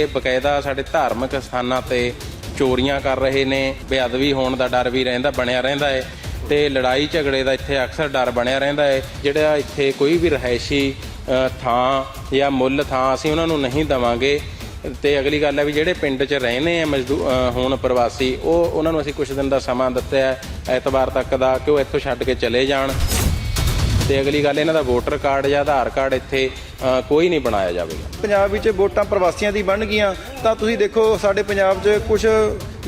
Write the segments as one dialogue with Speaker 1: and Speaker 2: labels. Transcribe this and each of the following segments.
Speaker 1: ਇਹ ਬਕਾਇਦਾ ਸਾਡੇ ਧਾਰਮਿਕ ਸਥਾਨਾਂ ਤੇ ਚੋਰੀਆਂ ਕਰ ਰਹੇ ਨੇ, ਬੇਅਦਬੀ ਹੋਣ ਦਾ ਡਰ ਵੀ ਰਹਿੰਦਾ, ਬਣਿਆ ਰਹਿੰਦਾ ਹੈ ਤੇ ਲੜਾਈ ਝਗੜੇ ਦਾ ਇੱਥੇ ਅਕਸਰ ਡਰ ਬਣਿਆ ਰਹਿੰਦਾ ਹੈ ਜਿਹੜਾ ਇੱਥੇ ਕੋਈ ਵੀ ਰਹਿائشੀ ਥਾਂ ਜਾਂ ਮੁੱਲ ਥਾਂ ਅਸੀਂ ਉਹਨਾਂ ਨੂੰ ਨਹੀਂ ਦਵਾਂਗੇ। ਤੇ ਅਗਲੀ ਗੱਲ ਹੈ ਵੀ ਜਿਹੜੇ ਪਿੰਡ 'ਚ ਰਹਿੰਦੇ ਆ ਮਜ਼ਦੂਰ ਹੁਣ ਪ੍ਰਵਾਸੀ, ਉਹ ਉਹਨਾਂ ਨੂੰ ਅਸੀਂ ਕੁਝ ਦਿਨ ਦਾ ਸਮਾਂ ਦਿੱਤਾ ਹੈ, ਐਤਵਾਰ ਤੱਕ ਦਾ, ਕਿ ਉਹ ਇੱਥੋਂ ਛੱਡ ਕੇ ਚਲੇ ਜਾਣ। ਤੇ ਅਗਲੀ ਗੱਲ, ਇਹਨਾਂ ਦਾ ਵੋਟਰ ਕਾਰਡ ਜਾਂ ਆਧਾਰ ਕਾਰਡ ਇੱਥੇ ਕੋਈ ਨਹੀਂ ਬਣਾਇਆ ਜਾਵੇਗਾ।
Speaker 2: ਪੰਜਾਬ ਵਿੱਚ ਵੋਟਾਂ ਪ੍ਰਵਾਸੀਆਂ ਦੀ ਬਣ ਗਈਆਂ, ਤਾਂ ਤੁਸੀਂ ਦੇਖੋ ਸਾਡੇ ਪੰਜਾਬ 'ਚ ਕੁਝ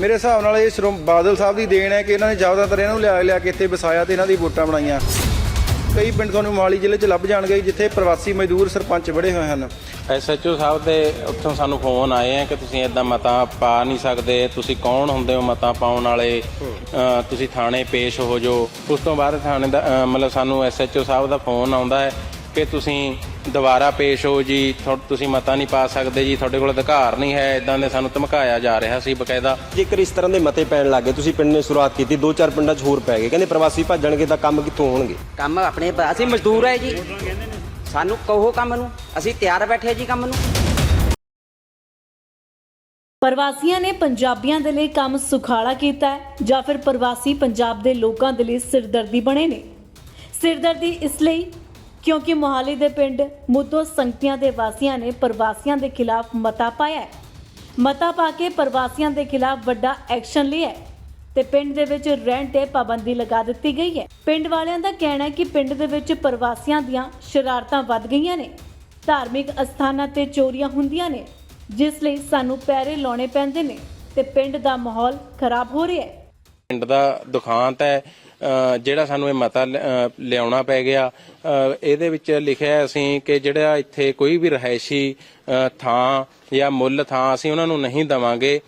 Speaker 2: ਮੇਰੇ ਹਿਸਾਬ ਨਾਲ ਇਹ ਸ਼੍ਰੋਮ ਬਾਦਲ ਸਾਹਿਬ ਦੀ ਦੇਣ ਹੈ ਕਿ ਇਹਨਾਂ ਨੇ ਜ਼ਿਆਦਾਤਰ ਇਹਨਾਂ ਨੂੰ ਲਿਆ ਲਿਆ ਕੇ ਇੱਥੇ ਵਸਾਇਆ ਤੇ ਇਹਨਾਂ ਦੀ ਵੋਟਾਂ ਬਣਾਈਆਂ। ਕਈ ਪਿੰਡ ਤੁਹਾਨੂੰ ਮੋਹਾਲੀ ਜ਼ਿਲ੍ਹੇ 'ਚ ਲੱਭ ਜਾਣਗੇ ਜਿੱਥੇ ਪ੍ਰਵਾਸੀ ਮਜ਼ਦੂਰ ਸਰਪੰਚ ਬੜੇ ਹੋਏ ਹਨ।
Speaker 1: ਐਸਐਚਓ ਸਾਹਿਬ ਦੇ ਉੱਥੋਂ ਸਾਨੂੰ ਫੋਨ ਆਏ ਆ ਕਿ ਤੁਸੀਂ ਇਦਾਂ ਮਤਾ ਪਾ ਨਹੀਂ ਸਕਦੇ ਤੁਸੀਂ ਕੌਣ ਹੁੰਦੇ ਹੋ ਮਤਾ ਪਾਉਣ ਵਾਲੇ? ਅ, ਤੁਸੀਂ ਥਾਣੇ ਪੇਸ਼ ਹੋ ਜੋ। ਉਸ ਤੋਂ ਬਾਅਦ ਥਾਣੇ ਦਾ ਅ, ਮਤਲਬ ਸਾਨੂੰ ਐਸਐਚਓ ਸਾਹਿਬ ਦਾ ਫੋਨ ਆਉਂਦਾ ਹੈ ਕਿ ਤੁਸੀਂ ਦੁਬਾਰਾ ਪੇਸ਼ ਹੋ ਜੀ ਤੁਸੀਂ ਮਤਾ ਨਹੀਂ ਪਾ ਸਕਦੇ ਜੀ ਤੁਹਾਡੇ ਕੋਲ ਅਧਿਕਾਰ ਨਹੀਂ ਹੈ ਇਦਾਂ ਦੇ ਸਾਨੂੰ ਧਮਕਾਇਆ ਜਾ ਰਿਹਾ ਸੀ ਬਕਾਇਦਾ।
Speaker 3: ਜੇਕਰ ਇਸ ਤਰ੍ਹਾਂ ਦੇ ਮਤੇ ਪੈਣ ਲੱਗੇ ਤੁਸੀਂ ਪਿੰਡ ਨੇ ਸ਼ੁਰੂਆਤ ਕੀਤੀ ਦੋ ਚਾਰ ਪਿੰਡਾਂ 'ਚ ਹੋਰ ਪੈ ਗਏ। ਕਹਿੰਦੇ ਪ੍ਰਵਾਸੀ ਭੱਜਣਗੇ ਤਾਂ ਕੰਮ ਕਿੱਥੋਂ ਹੋਣਗੇ?
Speaker 4: ਕੰਮ ਆਪਣੇ ਅਸੀਂ ਮਜ਼ਦੂਰ ਹੈ ਜੀ। ਸਾਨੂੰ ਕਹੋ ਕੰਮ ਨੂੰ ਅਸੀਂ ਤਿਆਰ ਬੈਠੇ ਜੀ ਕੰਮ ਨੂੰ।
Speaker 5: ਪ੍ਰਵਾਸੀਆਂ ਨੇ ਪੰਜਾਬੀਆਂ ਦੇ ਲਈ ਕੰਮ ਸੁਖਾਲਾ ਕੀਤਾ ਹੈ ਜਾਂ ਫਿਰ ਪ੍ਰਵਾਸੀ ਪੰਜਾਬ ਦੇ ਲੋਕਾਂ ਦੇ ਲਈ ਸਿਰਦਰਦੀ ਬਣੇ ਨੇ। ਸਿਰਦਰਦੀ ਇਸ ਲਈ ਕਿਉਂਕਿ ਮੋਹਾਲੀ ਦੇ ਪਿੰਡ ਮੁੱਦੋ ਸੰਗਤੀਆਂ ਦੇ ਵਾਸੀਆਂ ਨੇ ਪ੍ਰਵਾਸੀਆਂ ਦੇ ਖਿਲਾਫ ਮਤਾ ਪਾਇਆ ਹੈ। ਮਤਾ ਪਾ ਕੇ ਪ੍ਰਵਾਸੀਆਂ ਦੇ ਖਿਲਾਫ ਵੱਡਾ ਐਕਸ਼ਨ ਲਿਆ ਹੈ ਤੇ ਪਿੰਡ ਦੇ ਵਿੱਚ ਰਹਿਣ ਤੇ ਪਾਬੰਦੀ ਲਗਾ ਦਿੱਤੀ ਗਈ ਹੈ। ਪਿੰਡ ਵਾਲਿਆਂ ਦਾ ਕਹਿਣਾ ਹੈ ਕਿ ਪਿੰਡ ਦੇ ਵਿੱਚ ਪ੍ਰਵਾਸੀਆਂ ਦੀਆਂ ਸ਼ਰਾਰਤਾਂ ਵੱਧ ਗਈਆਂ ਨੇ। ਧਾਰਮਿਕ ਅਸਥਾਨਾਂ ਤੇ ਚੋਰੀਆਂ ਹੁੰਦੀਆਂ ਨੇ, ਜਿਸ ਲਈ ਸਾਨੂੰ ਪੈਰੇ ਲਾਉਣੇ ਪੈਂਦੇ ਨੇ ਤੇ ਪਿੰਡ ਦਾ ਮਾਹੌਲ ਖਰਾਬ ਹੋ ਰਿਹਾ ਹੈ।
Speaker 1: ਪਿੰਡ ਦਾ ਦੁਖਾਂਤ ਹੈ ਜਿਹੜਾ ਸਾਨੂੰ ਇਹ ਮਤਾ ਲਿਆਉਣਾ ਪੈ ਗਿਆ ਇਹਦੇ ਵਿੱਚ ਲਿਖਿਆ ਅਸੀਂ ਕਿ ਜਿਹੜਾ ਇੱਥੇ ਕੋਈ ਵੀ ਰਹਿائشੀ ਥਾਂ ਜਾਂ ਮੁੱਲ ਥਾਂ ਅਸੀਂ ਉਹਨਾਂ ਨੂੰ ਨਹੀਂ ਦਵਾਂਗੇ।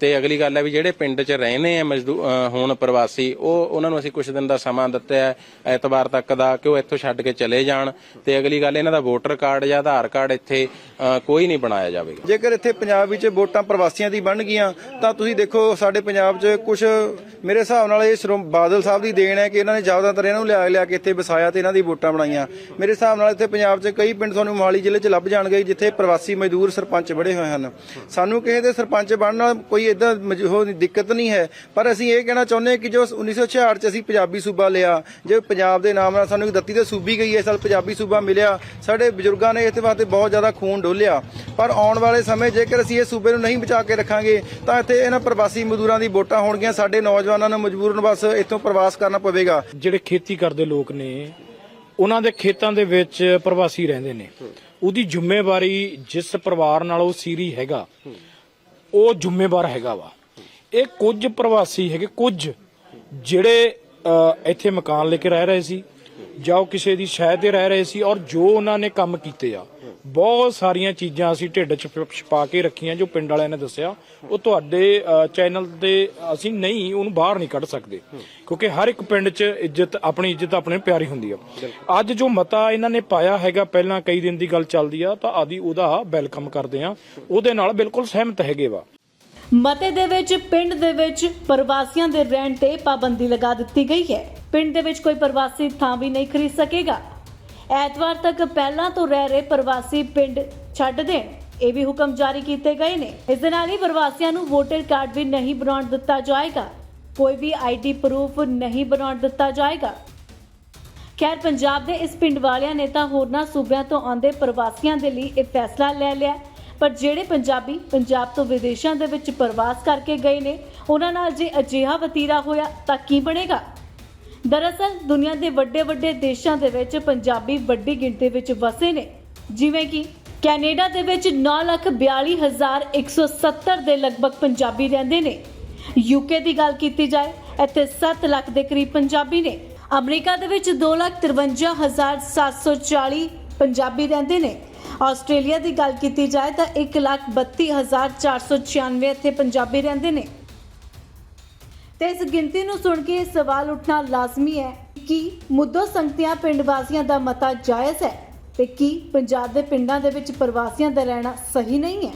Speaker 1: ਤੇ ਅਗਲੀ ਗੱਲ ਹੈ ਵੀ ਜਿਹੜੇ ਪਿੰਡ 'ਚ ਰਹਿੰਦੇ ਆ ਮਜ਼ਦੂਰ ਹੁਣ ਪ੍ਰਵਾਸੀ, ਉਹ, ਉਹਨਾਂ ਨੂੰ ਅਸੀਂ ਕੁਝ ਦਿਨ ਦਾ ਸਮਾਂ ਦਿੱਤਾ ਹੈ, ਐਤਵਾਰ ਤੱਕ ਦਾ ਕਿ ਉਹ ਇੱਥੋਂ ਛੱਡ ਕੇ ਚਲੇ ਜਾਣ। ਤੇ ਅਗਲੀ ਗੱਲ, ਇਹਨਾਂ ਦਾ ਵੋਟਰ ਕਾਰਡ ਜਾਂ ਆਧਾਰ ਕਾਰਡ ਇੱਥੇ ਕੋਈ ਨਹੀਂ ਬਣਾਇਆ ਜਾਵੇਗਾ।
Speaker 2: ਜੇਕਰ ਇੱਥੇ ਪੰਜਾਬ ਵਿੱਚ ਵੋਟਾਂ ਪ੍ਰਵਾਸੀਆਂ ਦੀ ਬਣ ਗਈਆਂ, ਤਾਂ ਤੁਸੀਂ ਦੇਖੋ ਸਾਡੇ ਪੰਜਾਬ 'ਚ ਕੁਝ ਮੇਰੇ ਹਿਸਾਬ ਨਾਲ ਇਹ ਸ਼੍ਰੋਮ, ਬਾਦਲ ਸਾਹਿਬ ਦੀ ਦੇਣ ਹੈ ਕਿ ਇਹਨਾਂ ਨੇ ਜ਼ਿਆਦਾਤਰ ਇਹਨਾਂ ਨੂੰ ਲਿਆ ਲਿਆ ਕੇ ਇੱਥੇ ਵਸਾਇਆ ਤੇ ਇਹਨਾਂ ਦੀ ਵੋਟਾਂ ਬਣਾਈਆਂ। ਮੇਰੇ ਹਿਸਾਬ ਨਾਲ ਇੱਥੇ ਪੰਜਾਬ 'ਚ ਕਈ ਪਿੰਡ ਤੁਹਾਨੂੰ ਮੋਹਾਲੀ ਜ਼ਿਲ੍ਹੇ 'ਚ ਲੱਭ ਜਾਣਗੇ, ਜਿੱਥੇ ਪ੍ਰਵਾਸੀ ਮਜ਼ਦੂਰ ਸਰਪੰਚ ਬੜੇ ਹੋਏ ਹਨ। ਸਾਨੂੰ ਕਿਸੇ ਦੇ ਸਰਪੰਚ ਬਣਨ ਨਾਲ ਕੋਈ ਇਦਾਂ ਦਿੱਕਤ ਨਹੀਂ ਹੈ। ਪਰ ਅਸੀਂ ਇਹ ਕਹਿਣਾ ਚਾਹੁੰਦੇ ਹਾਂ ਕਿ ਜੋ 1966 'ਚ ਅਸੀਂ ਪੰਜਾਬੀ ਸੂਬਾ ਲਿਆ, ਜੇ ਪੰਜਾਬ ਦੇ ਨਾਮ ਨਾਲ ਸਾਨੂੰ ਇੱਕ ਦਿੱਤੀ ਤੇ ਸੂਬੀ ਗਈ ਹੈ, ਇਸ ਸਾਲ ਪੰਜਾਬੀ ਸੂਬਾ ਮਿਲਿਆ, ਸਾਡੇ ਬਜ਼ੁਰਗਾਂ ਨੇ ਇਸ ਵਾਸਤੇ ਬਹੁਤ ਜ਼ਿਆਦਾ ਖੂਨ ਡੋਲਿਆ। ਪਰ ਆਉਣ ਵਾਲੇ ਸਮੇਂ ਜੇਕਰ ਅਸੀਂ ਇਹ ਸੂਬੇ ਨੂੰ ਨਹੀਂ ਬਚਾ ਕੇ ਰੱਖਾਂਗੇ, ਤਾਂ ਇੱਥੇ ਇਹਨਾਂ ਪ੍ਰਵਾਸੀ ਮਜ਼ਦੂਰਾਂ ਦੀ ਵੋਟਾਂ ਹੋਣਗੀਆਂ, ਸਾਡੇ ਨੌਜਵਾਨਾਂ ਨੂੰ ਮਜਬੂਰਨ ਬਸ ਇੱਥੋਂ ਪ੍ਰਵਾਸ ਕਰਨਾ ਪਵੇਗਾ।
Speaker 6: ਜਿਹੜੇ ਖੇਤੀ ਕਰਦੇ ਲੋਕ ਨੇ, ਉਹਨਾਂ ਦੇ ਖੇਤਾਂ ਦੇ ਵਿੱਚ ਪ੍ਰਵਾਸੀ ਰਹਿੰਦੇ ਨੇ। ਉਹਦੀ ਜ਼ਿੰਮੇਵਾਰੀ ਜਿਸ ਪਰਿਵਾਰ ਨਾਲ ਉਹ ਸੀਰੀ ਹੈਗਾ ਉਹ ਜ਼ਿੰਮੇਵਾਰ ਹੈਗਾ ਵਾ। ਇਹ ਕੁਝ ਪ੍ਰਵਾਸੀ ਹੈਗੇ, ਕੁਝ ਜਿਹੜੇ ਇੱਥੇ ਮਕਾਨ ਲੈ ਕੇ ਰਹਿ ਰਹੇ ਸੀ ਜਾਂ ਉਹ ਕਿਸੇ ਦੀ ਸ਼ਹਿ ਤੇ ਰਹਿ ਰਹੇ ਸੀ ਔਰ ਜੋ ਉਹਨਾਂ ਨੇ ਕੰਮ ਕੀਤੇ ਆ ਬਹੁਤ ਸਾਰੀਆਂ ਚੀਜ਼ਾਂ ਅਸੀਂ ਢਿੱਡ 'ਚ ਛੁਪਾ ਕੇ ਰੱਖੀਆਂ ਜੋ ਪਿੰਡ ਵਾਲਿਆਂ ਨੇ ਦੱਸਿਆ। ਉਹ ਤੁਹਾਡੇ ਚੈਨਲ ਤੇ ਅਸੀਂ ਨਹੀਂ ਉਹਨੂੰ ਬਾਹਰ ਨਹੀਂ ਕੱਢ ਸਕਦੇ। ਕਿਉਂਕਿ ਹਰ ਇੱਕ ਪਿੰਡ 'ਚ ਇੱਜ਼ਤ ਆਪਣੀ ਇੱਜ਼ਤ ਆਪਣੇ ਪਿਆਰੀ ਹੁੰਦੀ ਆ। ਅੱਜ ਜੋ ਮਤਾ ਇਹਨਾਂ ਨੇ ਪਾਇਆ ਹੈਗਾ ਪਹਿਲਾਂ ਕਈ ਦਿਨ ਦੀ ਗੱਲ ਚੱਲਦੀ ਆ ਤਾਂ ਆਦੀ ਉਹਦਾ ਵੈਲਕਮ ਕਰਦੇ ਆ। ਉਹਦੇ ਨਾਲ ਬਿਲਕੁਲ ਸਹਿਮਤ ਹੈਗੇ ਵਾ।
Speaker 5: ਮਤੇ ਦੇ ਵਿੱਚ ਪਿੰਡ ਦੇ ਵਿੱਚ ਪ੍ਰਵਾਸੀਆਂ ਦੇ ਰਹਿਣ ਤੇ ਪਾਬੰਦੀ ਲਗਾ ਦਿੱਤੀ ਗਈ ਹੈ। ਪਿੰਡ ਦੇ ਵਿੱਚ ਕੋਈ ਪ੍ਰਵਾਸੀ ਥਾਂ ਵੀ ਨਹੀਂ ਖਰੀਦ ਸਕੇਗਾ। ਐਤਵਾਰ ਤੱਕ ਪਹਿਲਾਂ ਤੋਂ ਰਹਿ ਰਹੇ ਪ੍ਰਵਾਸੀ ਪਿੰਡ ਛੱਡ ਦੇਣ। ਇਹ ਵੀ ਹੁਕਮ ਜਾਰੀ ਕੀਤੇ ਗਏ ਨੇ। ਇਸ ਦੇ ਨਾਲ ਹੀ ਪ੍ਰਵਾਸੀਆਂ ਨੂੰ ਵੋਟਰ ਕਾਰਡ ਵੀ ਨਹੀਂ ਬਣਾਉਣ ਦਿੱਤਾ ਜਾਏਗਾ। ਕੋਈ ਵੀ ਆਈਡੀ ਪ੍ਰੂਫ ਨਹੀਂ ਬਣਾਉਣ ਦਿੱਤਾ ਜਾਏਗਾ। ਖੈਰ, ਪੰਜਾਬ ਦੇ ਇਸ ਪਿੰਡ ਵਾਲਿਆਂ ਨੇ ਤਾਂ ਹੋਰਨਾਂ ਸੂਬਿਆਂ ਤੋਂ ਆਉਂਦੇ ਪ੍ਰਵਾਸੀਆਂ ਦੇ ਲਈ ਇਹ ਫੈਸਲਾ ਲੈ ਲਿਆ ਪਰ ਜਿਹੜੇ ਪੰਜਾਬੀ ਪੰਜਾਬ ਤੋਂ ਵਿਦੇਸ਼ਾਂ ਦੇ ਵਿੱਚ ਪ੍ਰਵਾਸ ਕਰਕੇ ਗਏ ਨੇ, ਉਹਨਾਂ ਨਾਲ ਜੇ ਅਜਿਹਾ ਵਤੀਰਾ ਹੋਇਆ ਤਾਂ ਕੀ ਬਣੇਗਾ? ਦਰਅਸਲ ਦੁਨੀਆ ਦੇ ਵੱਡੇ ਵੱਡੇ ਦੇਸ਼ਾਂ ਦੇ ਵਿੱਚ ਪੰਜਾਬੀ ਵੱਡੀ ਗਿਣਤੀ ਵਿੱਚ ਵਸੇ ਨੇ। ਜਿਵੇਂ ਕਿ ਕੈਨੇਡਾ ਦੇ ਵਿੱਚ 942170 ਦੇ ਲਗਭਗ ਪੰਜਾਬੀ ਰਹਿੰਦੇ ਨੇ। ਯੂਕੇ ਦੀ ਗੱਲ ਕੀਤੀ ਜਾਏ, ਇੱਥੇ 7 ਲੱਖ ਦੇ ਕਰੀਬ ਪੰਜਾਬੀ ਨੇ। ਅਮਰੀਕਾ ਦੇ ਵਿੱਚ 253740 ਪੰਜਾਬੀ ਰਹਿੰਦੇ ਨੇ। ਆਸਟ੍ਰੇਲੀਆ ਦੀ ਗੱਲ ਕੀਤੀ ਜਾਏ ਤਾਂ 132496 ਇੱਥੇ ਪੰਜਾਬੀ ਰਹਿੰਦੇ ਨੇ। ਤੇ ਇਸ ਗਿਣਤੀ ਨੂੰ ਸੁਣ ਕੇ ਇਹ ਸਵਾਲ ਉੱਠਣਾ ਲਾਜ਼ਮੀ ਹੈ ਕਿ ਮੁੱਦੋ ਸੰਗਤੀਆਂ ਪਿੰਡ ਵਾਸੀਆਂ ਦਾ ਮਤਾ ਜਾਇਜ਼ ਹੈ ਤੇ ਕੀ ਪੰਜਾਬ ਦੇ ਪਿੰਡਾਂ ਦੇ ਵਿੱਚ ਪ੍ਰਵਾਸੀਆਂ ਦਾ ਰਹਿਣਾ ਸਹੀ ਨਹੀਂ ਹੈ?